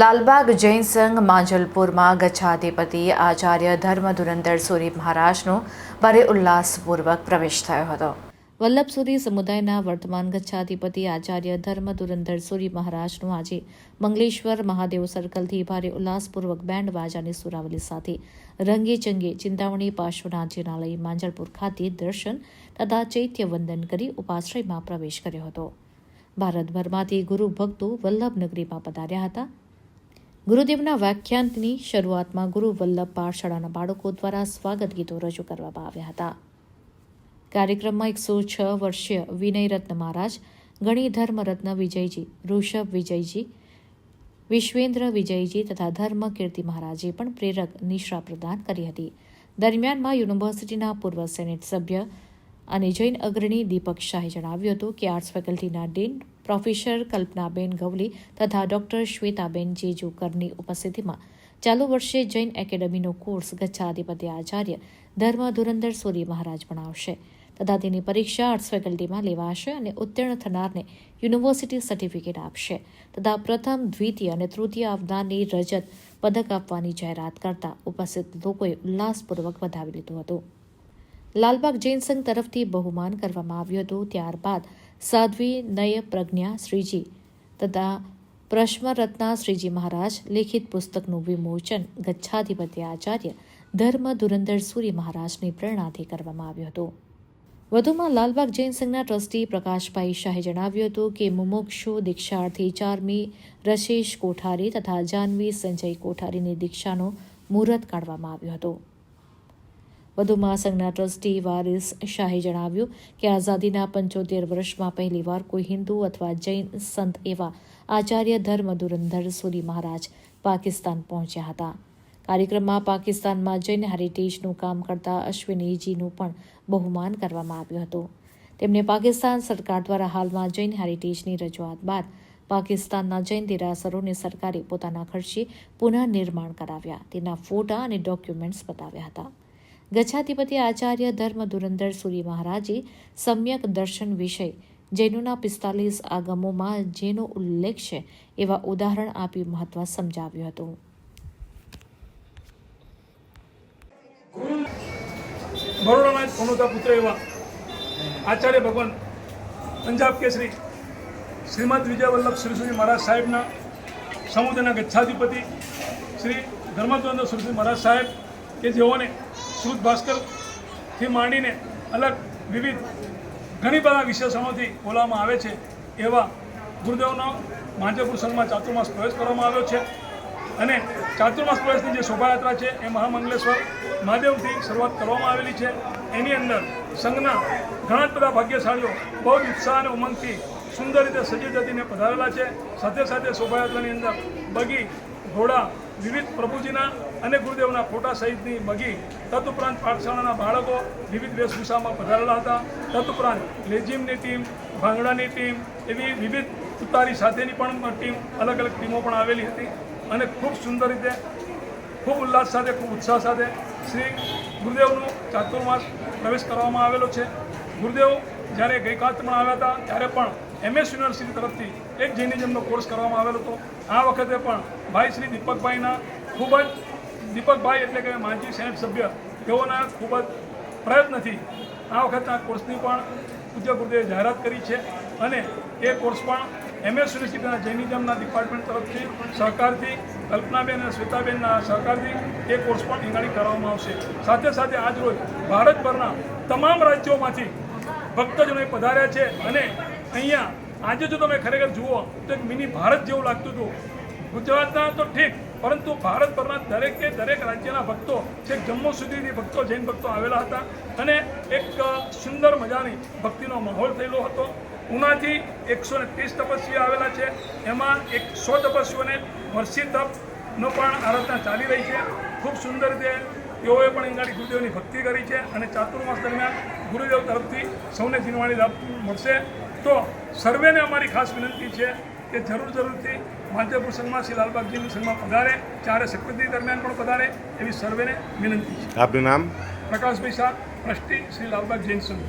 લાલબાગ જૈન સંઘ માંજલપુરમાં ગચ્છાધિપતિ આચાર્ય ધર્મ ધુરંધર સુરી મહારાજનો ભારે ઉલ્લાસપૂર્વક પ્રવેશ થયો હતો. વલ્લભ સુરી સમુદાયના વર્તમાન ગચ્છાધિપતિ આચાર્ય ધર્મ ધુરંધર સુરી મહારાજનું આજે મંગલેશ્વર મહાદેવ સર્કલથી ભારે ઉલ્લાસપૂર્વક બેન્ડ વાજાની સુરાવલી સાથે રંગે ચંગે ચિંતામણી પાર્શ્વનાથજીના જિનાલય માંજલપુર ખાતે દર્શન તથા ચૈત્ય વંદન કરી ઉપાશ્રયમાં પ્રવેશ કર્યો હતો. ભારતભરમાંથી ગુરુ ભક્તો વલ્લભનગરીમાં પધાર્યા હતા. ગુરુદેવના વ્યાખ્યાનની શરૂઆતમાં ગુરુ વલ્લભ પાઠશાળાના બાળકો દ્વારા સ્વાગત ગીતો રજૂ કરવામાં આવ્યા હતા. કાર્યક્રમમાં એકસો છ વર્ષીય વિનય રત્ન મહારાજ, ગણિધર્મ રત્ન વિજયજી, ઋષભ વિજયજી, વિશ્વેન્દ્ર વિજયજી તથા ધર્મ કીર્તિ મહારાજે પણ પ્રેરક નિશ્રા પ્રદાન કરી હતી. દરમિયાનમાં યુનિવર્સિટીના પૂર્વ સેનેટ સભ્ય અને જૈન અગ્રણી દીપક શાહે જણાવ્યું હતું કે આર્ટ્સ ફેકલ્ટીના ડીન પ્રોફેસર કલ્પનાબેન ગવલી તથા ડોક્ટર શ્વેતાબેન જેજુકરની ઉપસ્થિતિમાં ચાલુ વર્ષે જૈન એકેડમીનો કોર્સ ગચ્છાધિપતિ આચાર્ય ધર્મ ધુરંધર સૂરી મહારાજ ભણાવશે તથા તેની પરીક્ષા આર્ટ્સ ફેકલ્ટીમાં લેવાશે અને ઉત્તીર્ણ થનારને યુનિવર્સિટી સર્ટિફિકેટ આપશે તથા પ્રથમ, દ્વિતીય અને તૃતીય આવનારની રજત પદક આપવાની જાહેરાત કરતા ઉપસ્થિત લોકોએ ઉલ્લાસપૂર્વક વધાવી લીધું હતું. લાલબાગ જૈન સંઘ તરફથી બહુમાન કરવામાં આવ્યું હતું. ત્યારબાદ સાધ્વી, નય, પ્રજ્ઞા, શ્રીજી તથા પ્રશ્મરત્ના શ્રીજી મહારાજ લેખિત પુસ્તકનું વિમોચન ગચ્છાધિપતિ આચાર્ય ધર્મ ધુરંધર સૂરી મહારાજની પ્રેરણાથી કરવામાં આવ્યું હતું. વધુમાં લાલબાગ જૈન સંઘના ટ્રસ્ટી પ્રકાશભાઈ શાહે જણાવ્યું હતું કે મુમુક્ષુ, દીક્ષાર્થી, ચારમી, રશેશ કોઠારી તથા જાનવી સંજય કોઠારીની દીક્ષાનો મુહૂર્ત કાઢવામાં આવ્યો હતો. વધુમાં સંઘના ટ્રસ્ટી વારિસ શાહે જણાવ્યું કે આઝાદીના પંચોતેર વર્ષમાં પહેલીવાર કોઈ હિન્દુ અથવા જૈન સંત એવા આચાર્ય ધર્મ ધુરંધર સુરી મહારાજ પાકિસ્તાન પહોંચ્યા હતા. કાર્યક્રમમાં પાકિસ્તાનમાં જૈન હેરિટેજનું કામ કરતા અશ્વિનીજીનું પણ બહુમાન કરવામાં આવ્યું હતું. તેમણે પાકિસ્તાન સરકાર દ્વારા હાલમાં જૈન હેરિટેજની રજૂઆત બાદ પાકિસ્તાનના જૈન દેરાસરોને સરકારે પોતાના ખર્ચે પુનઃનિર્માણ કરાવ્યા. તેના ફોટા અને ડોક્યુમેન્ટ્સ બતાવ્યા હતા. ગચ્છાધિપતિ આચાર્ય ધર્મ ધુરંધર સૂરી મહારાજે સમ્યક દર્શન વિષય જૈનોના પિસ્તાલીસ આગમોમાં જેનો ઉલ્લેખ છે એવા ઉદાહરણ આપી મહત્વ સમજાવ્યું હતું. બરોડાના જ પુત્ર એવા આચાર્ય ભગવાન પંજાબ કેસરી શ્રીમદ વિજય વલ્લભ શ્રીશ્રી મહારાજ સાહેબના સમુદ્રના ગચ્છાધિપતિ શ્રી ધર્મચંદ્ર શ્રી મહારાજ સાહેબ કે જેઓને શુદ્ધ ભાસ્કરથી માંડીને અલગ વિવિધ ઘણી બધા વિશેષણોથી બોલવામાં આવે છે, એવા ગુરુદેવનો માંજેપુર સંઘમાં ચાતુર્માસ પ્રવેશ કરવામાં આવ્યો છે. અને ચાતુર્માસ પ્રવેશની જે શોભાયાત્રા છે, એ મહામંગલેશ્વર મહાદેવથી શરૂઆત કરવામાં આવેલી છે. એની અંદર સંઘના ઘણા બધા ભાગ્યશાળીઓ બહુ ઉત્સાહ અને ઉમંગથી સુંદર રીતે સજી જતીને પધારેલા છે. સાથે સાથે શોભાયાત્રાની અંદર બગી, ઘોડા વિવિધ પ્રભુજીના અને ગુરુદેવના ફોટા સહિતની બગી તદુપરાંત પાઠશાળાના બાળકો વિવિધ વેશભૂષામાં પધારેલા હતા. તદુપરાંત લેઝિમની ટીમ, ભાંગડાની ટીમ, એવી વિવિધ ઉતારી સાથેની પણ ટીમ, અલગ અલગ ટીમો પણ આવેલી હતી અને ખૂબ સુંદર રીતે, ખૂબ ઉલ્લાસ સાથે, ખૂબ ઉત્સાહ સાથે શ્રી ગુરુદેવનો ચાતુર્માસ પ્રવેશ કરવામાં આવેલો છે. ગુરુદેવ જ્યારે ગઈકાલ પણ આવ્યા હતા, ત્યારે પણ એમએસ યુનિવર્સિટી તરફથી એક જૈનિઝમનો કોર્સ કરવામાં આવેલો હતો. આ વખતે પણ ભાઈ શ્રી દીપકભાઈના ખૂબ જ, દીપકભાઈ એટલે કે માજી સેનેટ સભ્ય, તેઓના ખૂબ જ પ્રયત્નથી આ વખતના કોર્સની પણ પૂજ્ય ગુરુદેવે જાહેરાત કરી છે અને એ કોર્સ પણ એમએસ યુનિવર્સિટીના જૈનિઝમના ડિપાર્ટમેન્ટ તરફથી સહકારથી, કલ્પનાબેન અને શ્વેતાબેનના સહકારથી એ કોર્સ પણ ઈંગાળી કરવામાં આવશે. સાથે સાથે આજ રોજ ભારતભરના તમામ રાજ્યોમાંથી ભક્તજનોએ પધાર્યા છે અને અહીંયા આજે જો તમે ખરેખર જુઓ તો એક મિની ભારત જેવું લાગતું હતું. ગુજરાતના તો ઠીક, પરંતુ ભારતભરના દરેકે દરેક રાજ્યના ભક્તો, છેક જમ્મુ સુધીથી ભક્તો, જૈન ભક્તો આવેલા હતા અને એક સુંદર મજાની ભક્તિનો માહોલ થયેલો હતો. ઉનાથી એકસો ને ત્રીસ તપસ્વીઓ આવેલા છે. એમાં એક સો તપસ્વીઓને વર્ષી તપનો પણ આરાધના ચાલી રહી છે. ખૂબ સુંદર રીતે તેઓએ પણ ઇંગાડી ગુરુદેવની ભક્તિ કરી છે અને ચાતુર્માસ દરમિયાન ગુરુદેવ તરફથી સૌને જીનવાણી લાભ મળશે. તો સર્વેને અમારી ખાસ વિનંતી છે કે જરૂર જરૂરથી માધ્યપુર સંઘમાં શ્રી લાલબાગજીની સંઘમાં પધારે ચારે સક્રતિ દરમિયાન પણ પધારે એવી સર્વેને વિનંતી છે. આપનું નામ? પ્રકાશભાઈ શાહ ટ્રસ્ટી શ્રી લાલબાગ જૈન સંઘ.